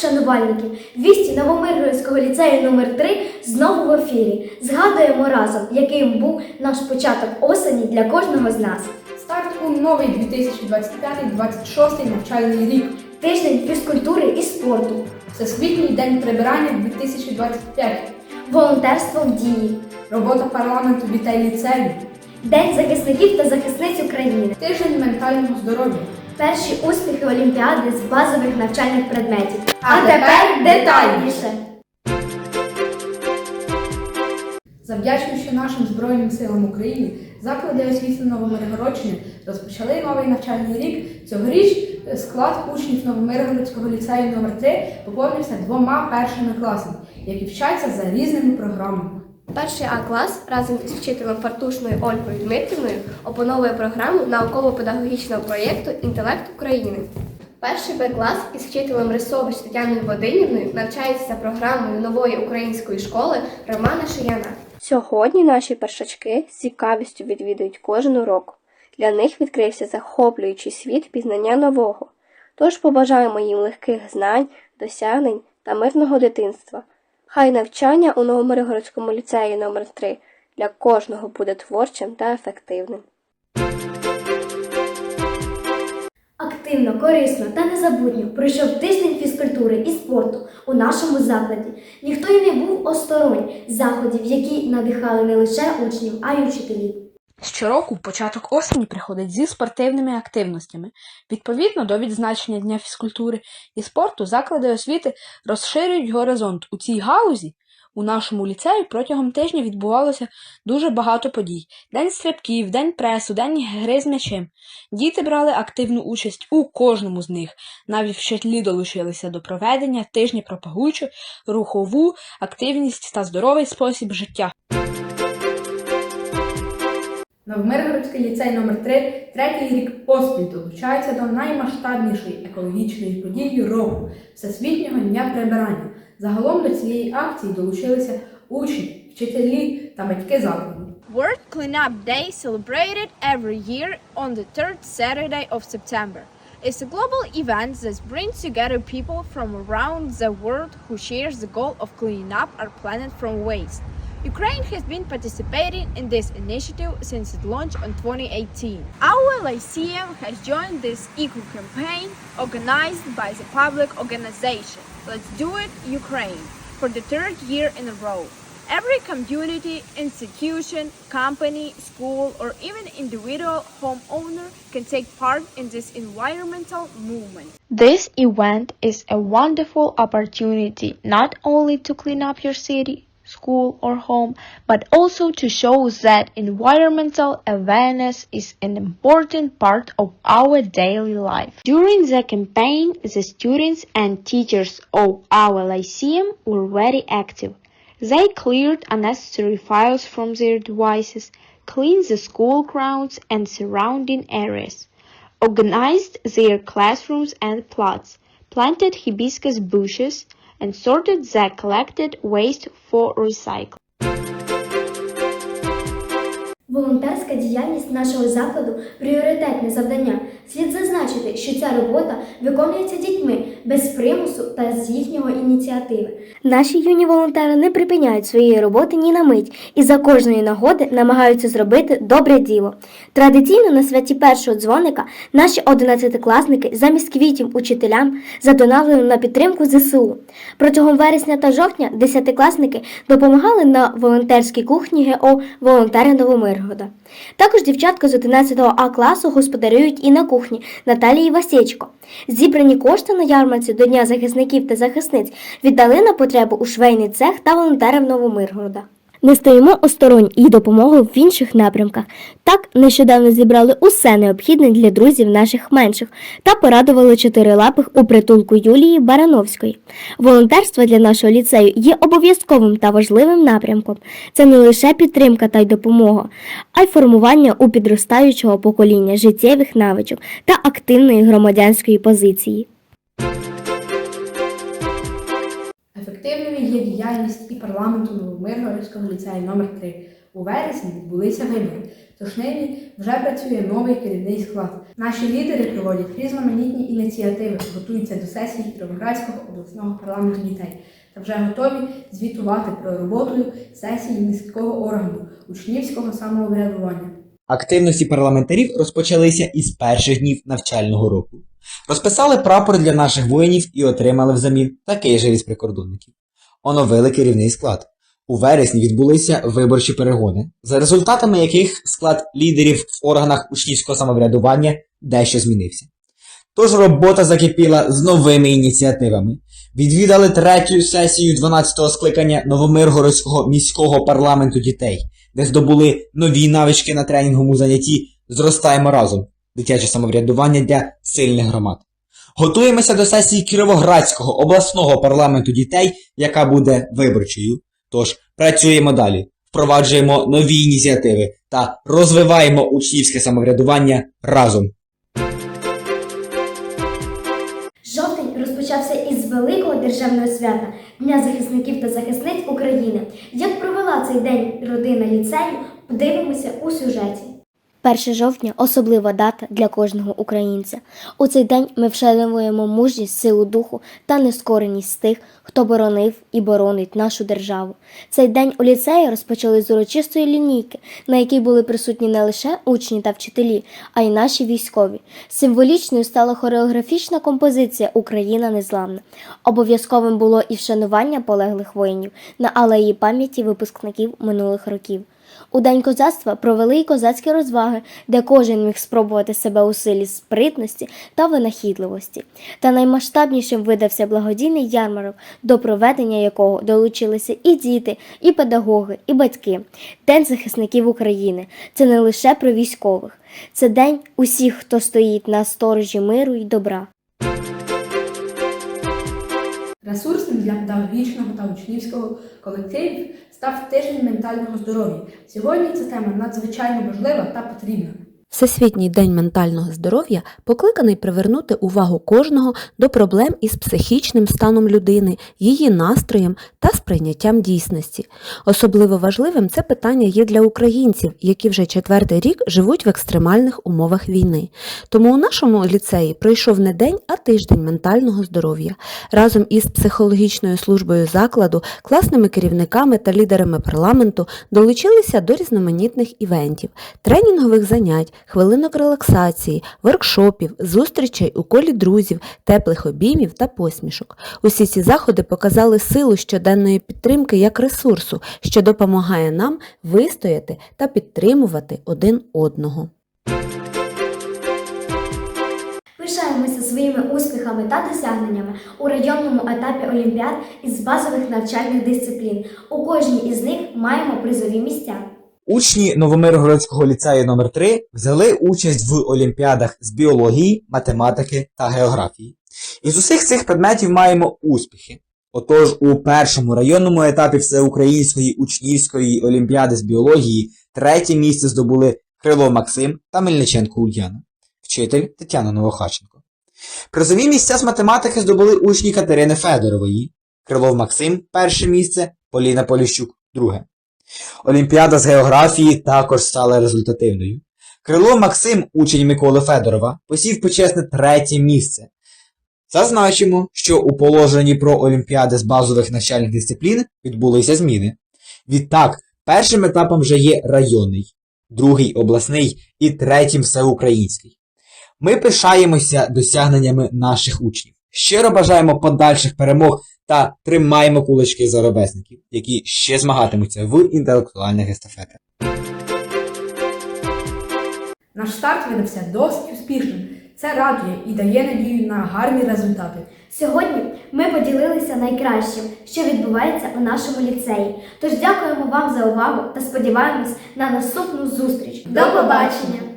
Шанувальників. Вісті Новомиргородського ліцею номер 3 знову в ефірі. Згадуємо разом, яким був наш початок осені для кожного з нас. Старт у новий 2025-26 навчальний рік. Тиждень фізкультури і спорту, Всесвітній день прибирання 2025. волонтерство в дії, Робота парламенту дітей ліцею. День захисників та захисниць України, Тиждень ментального здоров'я. Перші успіхи Олімпіади з базових навчальних предметів. А тепер детальніше. Завдячуючи нашим Збройним силам України, заклади освіти Новомиргородщини розпочали новий навчальний рік. Цьогоріч склад учнів Новомиргородського ліцею номер 3 поповнився двома першими класами, які вчаться за різними програмами. Перший А клас разом із вчителем Фартушною Ольгою Дмитрівною опановує програму науково-педагогічного проєкту Інтелект України. Перший Б клас із вчителем Рисович Тетяною Вадимівною навчається програмою нової української школи Романа Шияна. Сьогодні наші першачки з цікавістю відвідують кожен урок. Для них відкрився захоплюючий світ пізнання нового. Тож побажаємо їм легких знань, досягнень та мирного дитинства. Хай навчання у Новомиргородському ліцеї номер 3 для кожного буде творчим та ефективним. Активно, корисно та незабутньо пройшов тиждень фізкультури і спорту у нашому закладі. Ніхто й не був осторонь заходів, які надихали не лише учнів, а й учителів. Щороку початок осені приходить зі спортивними активностями. Відповідно до відзначення Дня фізкультури і спорту, заклади освіти розширюють горизонт. У цій галузі у нашому ліцеї протягом тижня відбувалося дуже багато подій: день стрибків, день пресу, день гри з м'ячем. Діти брали активну участь у кожному з них. Навіть вчителі долучилися до проведення тижня пропагуючи рухову активність та здоровий спосіб життя. Новомиргородський ліцей номер 3 третій рік поспіль долучається до наймасштабнішої екологічної події року Всесвітнього дня прибирання. Загалом до цієї акції долучилися учні, вчителі та батьки закладу. World Cleanup Day, celebrated every year on the third Saturday of September, is a global event that brings together people from around the world who shares the goal of cleaning up our planet from waste. Ukraine has been participating in this initiative since its launch in 2018. Our Lyceum has joined this eco campaign organized by the public organization Let's Do It Ukraine for the third year in a row. Every community, institution, company, school, or even individual homeowner can take part in this environmental movement. This event is a wonderful opportunity not only to clean up your city, school, or home, but also to show that environmental awareness is an important part of our daily life. During the campaign, the students and teachers of our lyceum were very active. They cleared unnecessary files from their devices, cleaned the school grounds and surrounding areas, organized their classrooms and plots, planted hibiscus bushes, and sorted the collected waste for recycling. Волонтерська діяльність нашого закладу пріоритетне завдання. Слід зазначити, що ця робота виконується дітьми без примусу та з їхнього ініціативи. Наші юні волонтери не припиняють своєї роботи ні на мить і за кожної нагоди намагаються зробити добре діло. Традиційно на святі першого дзвоника наші одинадцятикласники замість квітів учителям задонали на підтримку ЗСУ. Протягом вересня та жовтня десятикласники допомагали на волонтерській кухні ГО волонтери Новомиргода. Також дівчатка з 11 А класу господарюють і на кухні Наталії Васєчко. Зібрані кошти на ярмарці до Дня захисників та захисниць віддали на потребу у швейний цех та волонтерам Новомиргорода. Не стоїмо осторонь і допомогою в інших напрямках. Так нещодавно зібрали усе необхідне для друзів наших менших та порадували чотирилапих у притулку Юлії Барановської. Волонтерство для нашого ліцею є обов'язковим та важливим напрямком. Це не лише підтримка та й допомога, а й формування у підростаючого покоління життєвих навичок та активної громадянської позиції. Ефективною є діяльність і парламенту Новомиргородського ліцею номер 3 У вересні відбулися вибори. Тож нині вже працює новий керівний склад. Наші лідери проводять різноманітні ініціативи, готуються до сесії Кіровоградського обласного парламенту дітей та вже готові звітувати про роботу сесії міського органу учнівського самоврядування. Активності парламентарів розпочалися із перших днів навчального року. Розписали прапор для наших воїнів і отримали взамін такий же від прикордонників. Оновили керівний склад. У вересні відбулися виборчі перегони, за результатами яких склад лідерів в органах учнівського самоврядування дещо змінився. Тож робота закипіла з новими ініціативами. Відвідали третю сесію 12-го скликання Новомиргородського міського парламенту дітей, де здобули нові навички на тренінговому занятті Зростаємо разом дитяче самоврядування для сильних громад. Готуємося до сесії Кіровоградського обласного парламенту дітей, яка буде виборчою. Тож працюємо далі, впроваджуємо нові ініціативи та розвиваємо учнівське самоврядування разом. Жовтень розпочався із великого державного свята Дня захисників та захисниць України. Як провела цей день родина ліцею, подивимося у сюжеті. 1 жовтня особлива дата для кожного українця. У цей день ми вшановуємо мужність, силу духу та нескореність тих, хто боронив і боронить нашу державу. Цей день у ліцеї розпочали з урочистої лінійки, на якій були присутні не лише учні та вчителі, а й наші військові. Символічною стала хореографічна композиція Україна незламна. Обов'язковим було і вшанування полеглих воїнів на алеї пам'яті випускників минулих років. У День козацтва провели й козацькі розваги, де кожен міг спробувати себе у силі спритності та винахідливості. Та наймасштабнішим видався благодійний ярмарок, до проведення якого долучилися і діти, і педагоги, і батьки. День захисників України це не лише про військових, це день усіх, хто стоїть на сторожі миру й добра. Ресурсним для педагогічного та учнівського колективів став тиждень ментального здоров'я. Сьогодні ця тема надзвичайно важлива та потрібна. Всесвітній день ментального здоров'я покликаний привернути увагу кожного до проблем із психічним станом людини, її настроєм та сприйняттям дійсності. Особливо важливим це питання є для українців, які вже четвертий рік живуть в екстремальних умовах війни. Тому у нашому ліцеї пройшов не день, а тиждень ментального здоров'я. Разом із психологічною службою закладу, класними керівниками та лідерами парламенту долучилися до різноманітних івентів, тренінгових занять, хвилинок релаксації, воркшопів, зустрічей у колі друзів, теплих обіймів та посмішок. Усі ці заходи показали силу щоденної підтримки як ресурсу, що допомагає нам вистояти та підтримувати один одного. Пишаємося своїми успіхами та досягненнями у районному етапі олімпіад із базових навчальних дисциплін. У кожній із них маємо призові місця. Учні Новомиргородського ліцею номер 3 взяли участь в олімпіадах з біології, математики та географії. Із усіх цих предметів маємо успіхи. Отож, у першому районному етапі Всеукраїнської учнівської олімпіади з біології третє місце здобули Крило Максим та Мельниченко Ульяна, вчитель Тетяна Новохаченко. Призові місця з математики здобули учні Катерини Федорової, Крилов Максим перше місце, Поліна Поліщук друге. Олімпіада з географії також стала результативною. Крило Максим, учень Миколи Федорова, посів почесне третє місце. Зазначимо, що у положенні про олімпіади з базових навчальних дисциплін відбулися зміни. Відтак, першим етапом вже є районний, другий обласний і третім всеукраїнський. Ми пишаємося досягненнями наших учнів. Щиро бажаємо подальших перемог та тримаємо кулачки за ровесників, які ще змагатимуться в інтелектуальних естафетах. Наш старт видався досить успішним. Це радує і дає надію на гарні результати. Сьогодні ми поділилися найкращим, що відбувається у нашому ліцеї. Тож дякуємо вам за увагу та сподіваємось на наступну зустріч. До побачення!